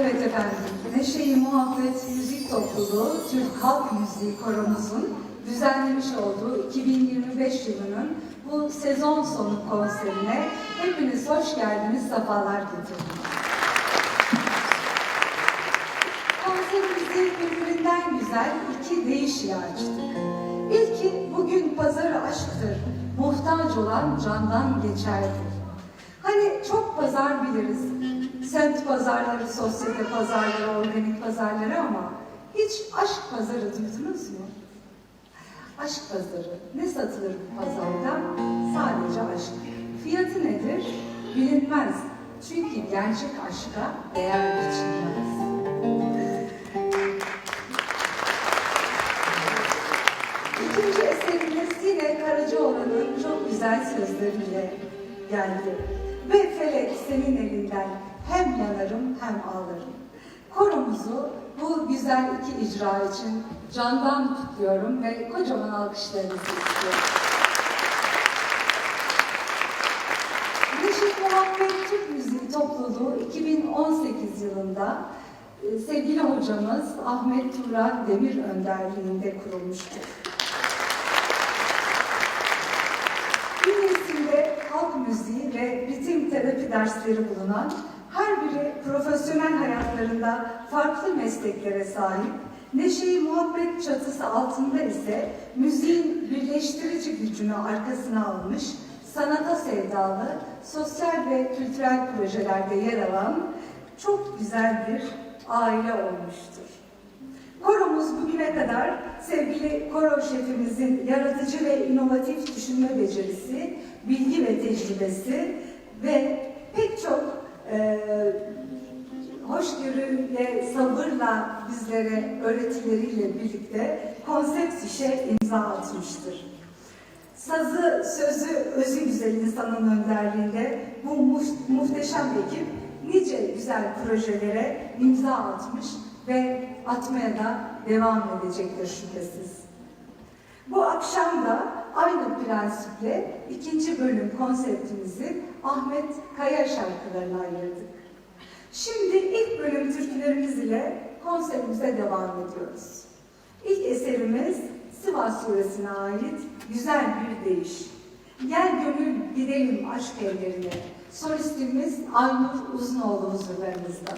Evet efendim, Neşe-i Muhabbet Müzik Topluluğu Türk Halk Müziği Koromuzun düzenlemiş olduğu 2025 yılının bu sezon sonu konserine hepiniz hoş geldiniz, sefalar getirdiniz. Konserimizi birbirinden güzel iki değişiye açtık. İlki bugün pazarı aşktır, muhtaç olan candan geçerdir. Hani çok pazar biliriz, Semt pazarları, sosyete pazarları, organik pazarları ama hiç aşk pazarı duydunuz mu? Aşk pazarı. Ne satılır bu pazarda? Sadece aşk. Fiyatı nedir? Bilinmez. Çünkü gerçek aşka değer biçilmez. İkinci eserimiz yine Karacaoğlan'ın çok güzel sözleriyle geldi. Ve felek senin elinden hem yanarım hem ağlarım. Koromuzu bu güzel iki icra için candan kutluyorum ve kocaman alkışlarınızı istiyorum. Neşet Muhabbet Türk Müziği Topluluğu 2018 yılında e, sevgili hocamız Ahmet Turan Demir önderliğinde kurulmuştur. Bünyesinde halk müziği ve ritim terapi dersleri bulunan her biri profesyonel hayatlarında farklı mesleklere sahip, Neşe'yi muhabbet çatısı altında ise müziğin birleştirici gücünü arkasına almış, sanata sevdalı, sosyal ve kültürel projelerde yer alan çok güzel bir aile olmuştur. Koromuz bugüne kadar sevgili koro şefimizin yaratıcı ve inovatif düşünme becerisi, bilgi ve tecrübesi ve e, hoşgörüyle, sabırla bizlere öğretileriyle birlikte konsept işe imza atmıştır. Sazı, sözü, özü güzel insanın önderliğinde bu mu- muhteşem ekip nice güzel projelere imza atmış ve atmaya da devam edecektir şüphesiz. Bu akşam da aynı prensiple ikinci bölüm konseptimizi Ahmet Kaya şarkılarına ayırdık. Şimdi ilk bölüm türkülerimiz ile konserimize devam ediyoruz. İlk eserimiz Sivas Suresi'ne ait güzel bir deyiş. Gel gönül gidelim aşk evlerine. Solistimiz Aynur Uzunoğlu huzurlarınızda.